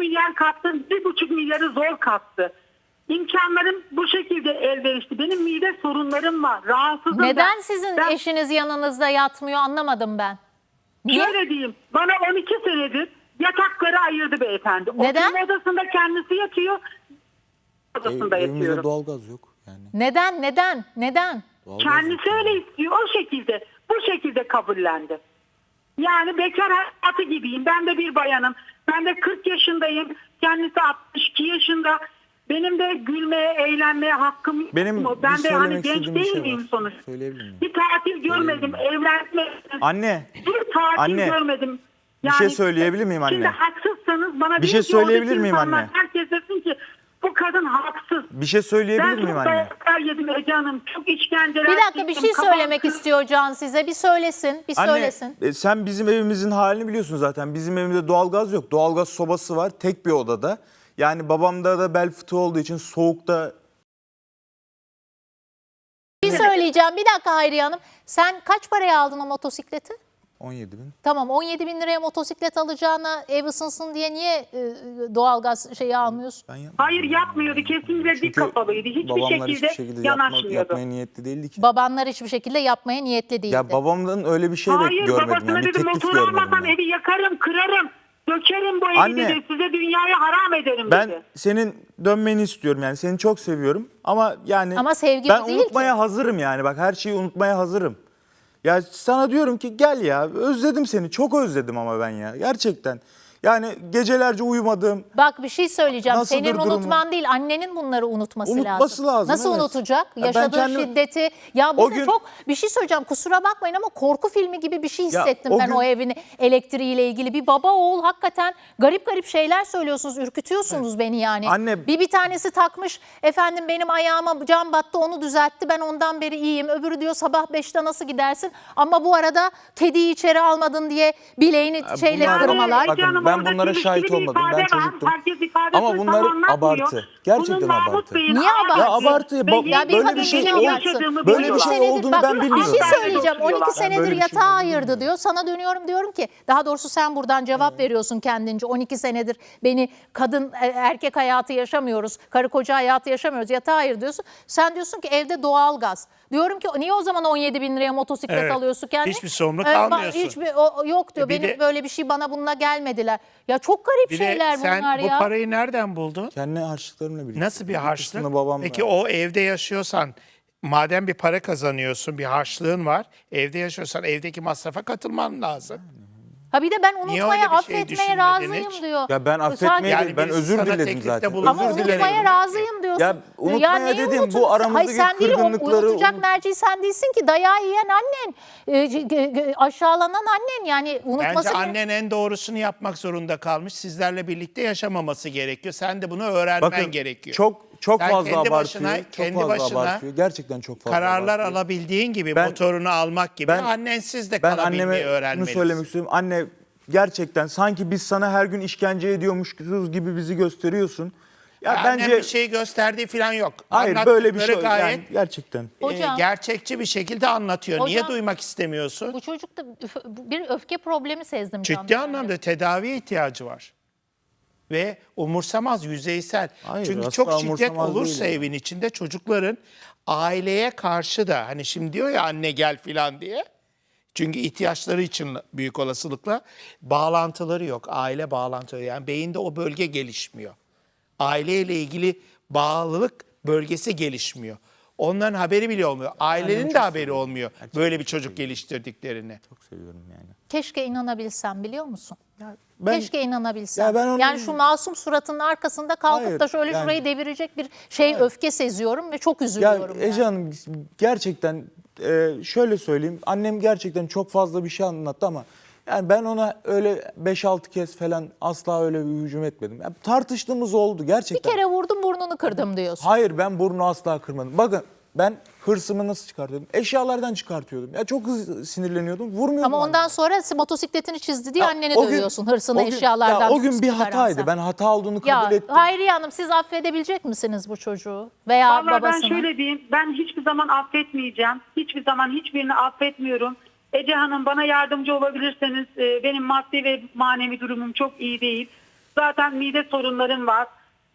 milyar kattım, bir buçuk milyarı zor kattı. İmkanlarım bu şekilde elverişli. Benim mide sorunlarım var. Rahatsızım ben. Neden sizin Ben- eşiniz yanınızda yatmıyor anlamadım ben. Niye? Şöyle diyeyim. Bana 12 senedir yatakları ayırdı beyefendi. Neden? Oturma odasında kendisi yatıyor. Odasında Ev- evimizde yatıyorum. doğalgaz yok yani. Neden? Neden? Neden? Doğalgaz Kendisi yok. öyle istiyor. O şekilde. Bu şekilde kabullendi. Yani bekar hayatı gibiyim. Ben de bir bayanım. Ben de 40 yaşındayım. Kendisi 62 yaşında. Benim de gülmeye, eğlenmeye hakkım Benim yok. Ben bir de hani söylemek genç istediğim bir değil şey miyim var. sonuçta? Söyleyebilir miyim? Bir tatil görmedim. Evlenmedim. Anne, Bir tatil Anne, görmedim. bir şey söyleyebilir miyim Şimdi anne? haksızsanız bana Bir deyin şey ki söyleyebilir oradaki miyim insanlar, anne? Herkes desin ki bu kadın haksız. bir şey söyleyebilir miyim çok anne? dayaklar Hanım. Çok işkenceler Bir dakika bir şey söylemek istiyor Can size. Bir söylesin. Bir Anne, söylesin. e, sen bizim evimizin halini biliyorsun zaten. Bizim evimizde doğalgaz yok. Doğalgaz sobası var tek bir odada. Yani babamda da bel fıtığı olduğu için soğukta Bir söyleyeceğim. Bir dakika Hayriye Hanım. Sen kaç paraya aldın o motosikleti? 17 bin. Tamam 17 bin liraya motosiklet alacağına ev ısınsın diye niye e, doğalgaz şeyi almıyorsun? Ben yapmadım. Hayır yapmıyordu. Kesinlikle dik Çünkü kafalıydı. Hiçbir babamlar şekilde, hiçbir şekilde yapma, yanaşmıyordu. yapmaya niyetli değildi ki. Babanlar hiçbir şekilde yapmaya niyetli değildi. Ya babamdan öyle bir şey de Hayır görmedim babasına yani. Bir dedi teklif motor görmedim. almasam ben. evi yakarım, kırarım. Dökerim bu evi Anne. dedi. Size dünyayı haram ederim Ben dedi. senin dönmeni istiyorum yani seni çok seviyorum ama yani Ama sevgi ben bu değil unutmaya ki. hazırım yani bak her şeyi unutmaya hazırım. Ya sana diyorum ki gel ya özledim seni çok özledim ama ben ya gerçekten. Yani gecelerce uyumadım. Bak bir şey söyleyeceğim. Nasıldır Senin durumu? unutman değil, annenin bunları unutması, Unutması lazım, Nasıl evet. unutacak? Ya Yaşadığı kendim- şiddeti. Ya burada gün- çok bir şey söyleyeceğim. Kusura bakmayın ama korku filmi gibi bir şey Ya hissettim o ben gün- o evin elektriğiyle ilgili. Bir baba oğul hakikaten garip garip şeyler söylüyorsunuz, ürkütüyorsunuz beni yani. Anne- Bir bir tanesi takmış efendim benim ayağıma cam battı onu düzeltti ben ondan beri iyiyim. Öbürü diyor sabah 5'te nasıl gidersin? Ama bu arada kediyi içeri almadın diye bileğini şeyle kırmalar. Bakın, ben bunlara şahit bir olmadım. Ben çocuktum. Ama bunlar abartı. Gerçekten abartı. Niye abartı? Ya abartı, bak- Ya bir böyle kadın bir şey böyle bir şey olduğunu bak, ben Bir bilmiyorum. şey Asla söyleyeceğim. öyle 12 Ben senedir böyle bir şey yatağa ayırdı diyor. Sana dönüyorum diyorum ki daha doğrusu sen buradan cevap veriyorsun kendince. 12 senedir beni kadın e, erkek hayatı yaşamıyoruz. Karı koca hayatı yaşamıyoruz. Yatağa ayır diyorsun. Sen diyorsun ki evde doğal gaz. Diyorum ki niye o zaman 17 bin liraya motosiklet Evet. alıyorsun kendine? Hiçbir sorumluluk Ee, ba- almıyorsun. Hiçbir, o, o yok diyor. E bir Benim de- böyle bir şey bana bununla gelmediler. Ya çok garip Bir de şeyler sen bunlar bu ya. parayı nereden buldun? Kendi harçlıklarımla birlikte. Nasıl bir harçlık? kısmını babam Peki verdi. o evde yaşıyorsan madem bir para kazanıyorsun, bir harçlığın var. Evde yaşıyorsan evdeki masrafa katılman lazım. Ha bir de ben Niye unutmaya, öyle bir şey affetmeye düşünmedin razıyım hiç? diyor. Ya ben affetmeye Yani ben birisi özür diledim teklifte zaten. bulundu. Ama özür dilerim. unutmaya razıyım diyorsun. Ya unutmaya neyi dediğim bu aramızdaki Hayır sen değil o kırgınlıkları unutacak unut- merci sen değilsin ki dayağı yiyen annen. e, c- g- g- aşağılanan annen yani unutması. Bence annen en doğrusunu yapmak zorunda kalmış. Sizlerle birlikte yaşamaması gerekiyor. Sen de bunu öğrenmen Bakın gerekiyor. çok çok Sen fazla kendi abartıyor. başına- çok kendi fazla başına abartıyor. Gerçekten çok fazla Kararlar abartıyor. alabildiğin gibi Ben- motorunu almak gibi ben- annensiz de Ben kalabilmeyi anneme öğrenmelisin. söylemek istiyorum. Anne gerçekten sanki biz sana her gün işkence ediyormuşuz gibi bizi gösteriyorsun. Ya Annem bence bir şey gösterdiği falan yok. hayır böyle bir şey gayet yani gerçekten. e, Hocam. gerçekçi bir şekilde anlatıyor. Niye Hocam. duymak istemiyorsun? Bu çocukta bir öfke problemi sezdim. Ciddi anlamda tedaviye ihtiyacı var. Ve umursamaz, yüzeysel. Hayır, Çünkü çok şiddet olursa değil. evin içinde çocukların aileye karşı da hani şimdi diyor ya anne gel filan diye. Çünkü ihtiyaçları için büyük olasılıkla bağlantıları yok. Aile bağlantıları yani beyinde o bölge gelişmiyor. Aileyle ilgili bağlılık bölgesi gelişmiyor. Onların haberi bile olmuyor. Ailenin de haberi olmuyor böyle bir çocuk geliştirdiklerini. Çok seviyorum yani. Keşke inanabilsem biliyor musun? Ben Keşke inanabilsem. Ya ben onu- Yani şu masum suratının arkasında kalkıp Hayır, da şöyle yani- şurayı devirecek bir şey öfke seziyorum ve çok Ya üzülüyorum. yani. Ece Hanım gerçekten e, şöyle söyleyeyim. Annem gerçekten çok fazla bir şey anlattı ama yani ben ona öyle 5-6 kez falan asla öyle bir hücum etmedim. Ya tartıştığımız oldu Bir gerçekten. kere vurdum burnunu kırdım diyorsun. Hayır ben burnu asla kırmadım. Bakın ben hırsımı nasıl çıkartıyordum? Eşyalardan çıkartıyordum. Ya çok hızlı sinirleniyordum. Vurmuyordum. Ama ondan annemi. sonra motosikletini çizdi diye Ya anneni o gün- dövüyorsun hırsını o gün- eşyalardan. Ya o gün bir hataydı. sen. Ben hata olduğunu Ya kabul ettim. Hayriye Hanım siz affedebilecek misiniz bu çocuğu veya Vallahi babasını? ben şöyle diyeyim. Ben hiçbir zaman affetmeyeceğim. Hiçbir zaman hiçbirini affetmiyorum. Ece Hanım bana yardımcı olabilirseniz e, benim maddi ve manevi durumum çok iyi değil. Zaten mide sorunlarım var.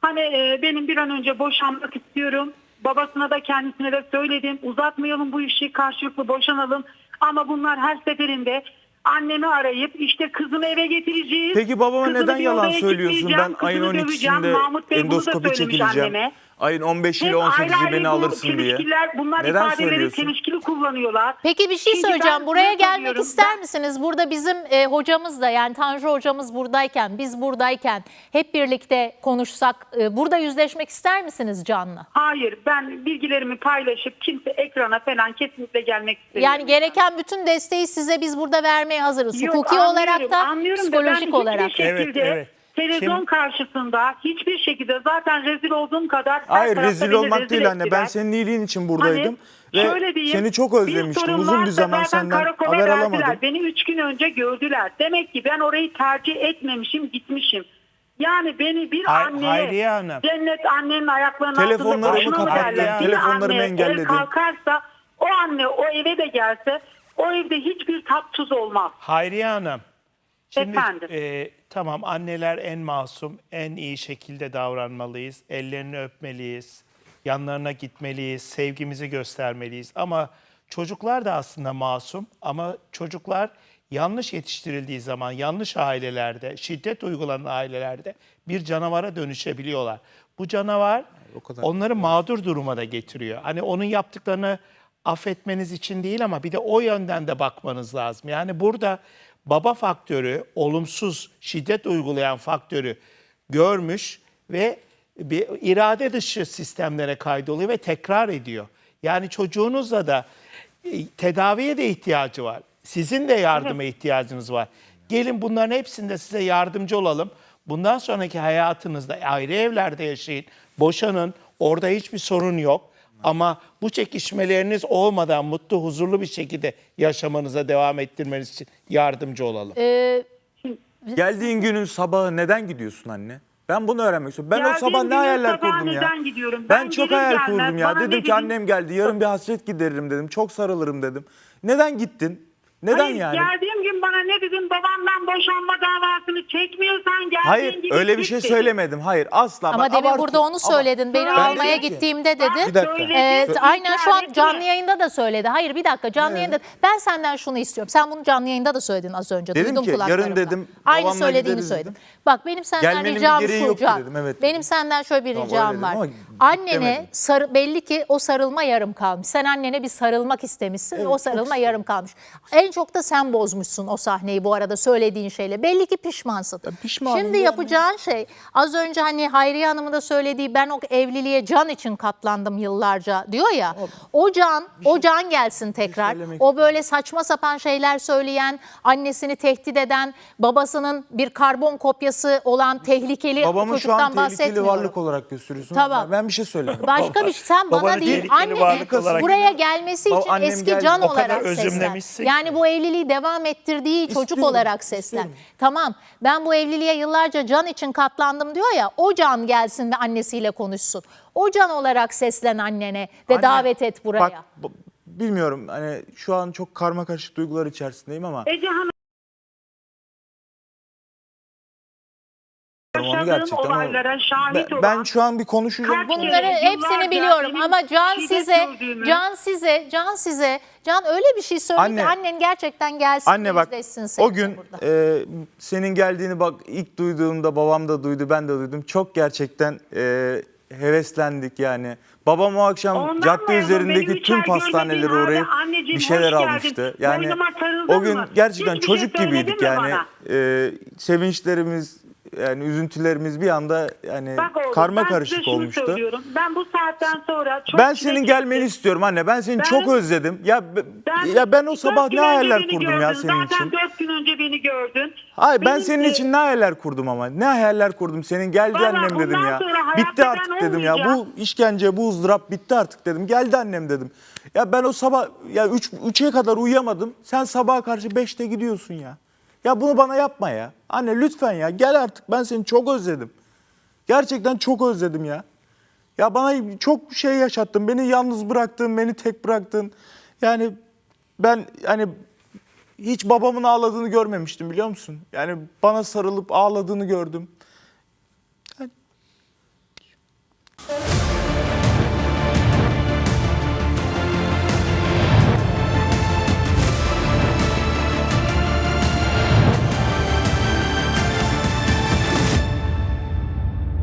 Hani e, benim bir an önce boşanmak istiyorum. Babasına da kendisine de söyledim. Uzatmayalım bu işi karşılıklı boşanalım. Ama bunlar her seferinde annemi arayıp işte kızımı eve getireceğiz. Peki babama neden bir yalan odaya söylüyorsun? Ben ayın kızımı döveceğim. 12'sinde Mahmut Bey bunu da endoskopi söylemiş çekileceğim. anneme. Ayın 15 ile Hep ayrı 18'i ayrı beni alırsın diye. çelişkiler, Bunlar Neden ifadeleri söylüyorsun? çelişkili kullanıyorlar. Peki bir şey Şimdi söyleyeceğim. ben Buraya gelmek söylüyorum. ister Ben- misiniz? Burada bizim e, hocamız da yani Tanju hocamız buradayken, biz buradayken hep birlikte konuşsak, e, burada yüzleşmek ister misiniz canlı? Hayır ben bilgilerimi paylaşıp kimse ekrana falan kesinlikle gelmek istemiyorum. Yani gereken bütün desteği size biz burada vermeye hazırız. Yok, Hukuki anlıyorum, olarak da anlıyorum ben psikolojik hiçbir olarak. şekilde Evet, evet. Televizyon Şimdi- karşısında hiçbir şekilde zaten rezil olduğum kadar Hayır rezil olmak rezil değil anne. Ben senin iyiliğin için buradaydım. Hani Ve şöyle diyeyim, seni çok bir özlemiştim. Uzun bir varsa zaman senden haber alamadım. Beni üç gün önce gördüler. Demek ki ben orayı tercih etmemişim gitmişim. Yani beni bir Hay- anneye Hayriye Hanım. cennet annenin ayaklarının Telefonlarımı altında boşuna mı kapattın, derler? Telefonlarımı engelledin. El kalkarsa o anne o eve de gelse o evde hiçbir tat tuz olmaz. Hayriye Hanım. Şimdi Efendim? e, tamam anneler en masum, en iyi şekilde davranmalıyız. Ellerini öpmeliyiz. Yanlarına gitmeliyiz. Sevgimizi göstermeliyiz. Ama çocuklar da aslında masum. Ama çocuklar yanlış yetiştirildiği zaman yanlış ailelerde, şiddet uygulanan ailelerde bir canavara dönüşebiliyorlar. Bu canavar o kadar. onları mağdur duruma da getiriyor. Hani onun yaptıklarını affetmeniz için değil ama bir de o yönden de bakmanız lazım. Yani burada baba faktörü, olumsuz şiddet uygulayan faktörü görmüş ve bir irade dışı sistemlere kaydoluyor ve tekrar ediyor. Yani çocuğunuzla da e, tedaviye de ihtiyacı var. Sizin de yardıma ihtiyacınız var. Gelin bunların hepsinde size yardımcı olalım. Bundan sonraki hayatınızda ayrı evlerde yaşayın, boşanın. Orada hiçbir sorun yok. Ama bu çekişmeleriniz olmadan mutlu, huzurlu bir şekilde yaşamanıza devam ettirmeniz için yardımcı olalım. Ee, Geldiğin günün sabahı neden gidiyorsun anne? Ben bunu öğrenmek istiyorum. Ben o Geldiğim sabah ne günün hayaller sabahı kurdum ya. neden gidiyorum? Ben, Ben çok gelir hayal gelmez kurdum ya. bana Dedim ne ki annem geldi. Yarın bir hasret gideririm dedim. Çok sarılırım dedim. Neden gittin? Neden Hayır, yani? Geldiğim gün bana ne dedin babamdan boşanma davasını çekmiyorsan geldiğin Hayır gibi öyle bir git şey dedin. söylemedim. Hayır asla. ama Bak, demin abartı- burada onu ama- söyledin. Beni Ben almaya dedim ki- gittiğimde Bak, dedi. Bir dakika. söyledim, inkar aynen şu an etme. canlı yayında da söyledi. Hayır bir dakika canlı yayında. Ben senden şunu istiyorum. Sen bunu canlı yayında da söyledin az önce. Dedim Duydum ki, yarın dedim, Aynı babamla söylediğini gideriz söyledin. dedim. Bak benim senden Gelmenin bir ricam gereği şu yoktu Can. dedim, evet Benim senden şöyle bir Tamam, öyle ricam dedim var. ama Annene demedim. sarı, belli ki o sarılma yarım kalmış. Sen annene bir sarılmak istemişsin o sarılma yarım kalmış. En çok da sen bozmuşsun o sahneyi bu arada söylediğin şeyle. Belli ki pişmansın. Ya pişmanım Şimdi yani. yapacağın şey az önce hani Hayriye Hanım'ın da söylediği ben o evliliğe can için katlandım yıllarca diyor ya. O can, o can gelsin tekrar. söylemek O böyle saçma sapan şeyler söyleyen, annesini tehdit eden, babasının bir karbon kopyası olan tehlikeli Babamı şu çocuktan an tehlikeli bahsetmiyorum. varlık olarak gösteriyorsun. Tamam. Ben, bir şey söyleyeyim. Başka bir şey. Sen bana değil olarak- buraya gelmesi için eski geldi. can O olarak seslen. özümlemişsin Yani bu evliliği devam ettirdiği çocuk İstiyorum, olarak seslen. istiyorum. Tamam ben bu evliliğe yıllarca can için katlandım diyor ya o can gelsin ve annesiyle konuşsun. O can olarak seslen annene ve Anne, davet et buraya. Bak bilmiyorum hani şu an çok karma karışık duygular içerisindeyim ama Ece Hanım gerçekten olaylara şahit ben, ben şu an bir konuşacağım. Bunları hepsini biliyorum ama Can size, Can size, Can size, Can öyle bir şey söyledi Anne. annen gerçekten gelsin Anne bak o gün e, senin geldiğini bak ilk duyduğumda babam da duydu ben de duydum. Çok gerçekten e, heveslendik yani. Babam o akşam Ondan cadde üzerindeki tüm pastanelere uğrayıp halde, "Anneciğim, bir şeyler almıştı. Yani o gün mı?" gerçekten Hiçbir şey çocuk söyledin gibiydik mi yani. bana? E, sevinçlerimiz yani üzüntülerimiz bir anda yani Bak oğlum, karma ben size karışık şunu olmuştu. söylüyorum. Ben bu saatten sonra çok Ben çile senin çektim. gelmeni istiyorum anne. Ben seni Ben- çok özledim. Ya be- Ben- ya ben o dört sabah gün ne önce hayaller beni kurdum ya gördün. senin Zaten için. dört gün önce beni gördün. Hayır ben Benim senin de- için ne hayaller kurdum ama. Ne hayaller kurdum. Senin geldi Vallahi annem dedim ya. sonra hayatta Bitti artık ben dedim ya. Bu olmayacağım. işkence, bu ızdırap bitti artık dedim. Geldi annem dedim. Ya ben o sabah ya 3 3'e kadar uyuyamadım. Sen sabaha karşı 5'te gidiyorsun ya. Ya bunu bana yapma ya. Anne lütfen ya gel artık ben seni çok özledim. Gerçekten çok özledim ya. Ya bana çok şey yaşattın. Beni yalnız bıraktın, beni tek bıraktın. Yani ben hani hiç babamın ağladığını görmemiştim biliyor musun? Yani bana sarılıp ağladığını gördüm. Yani...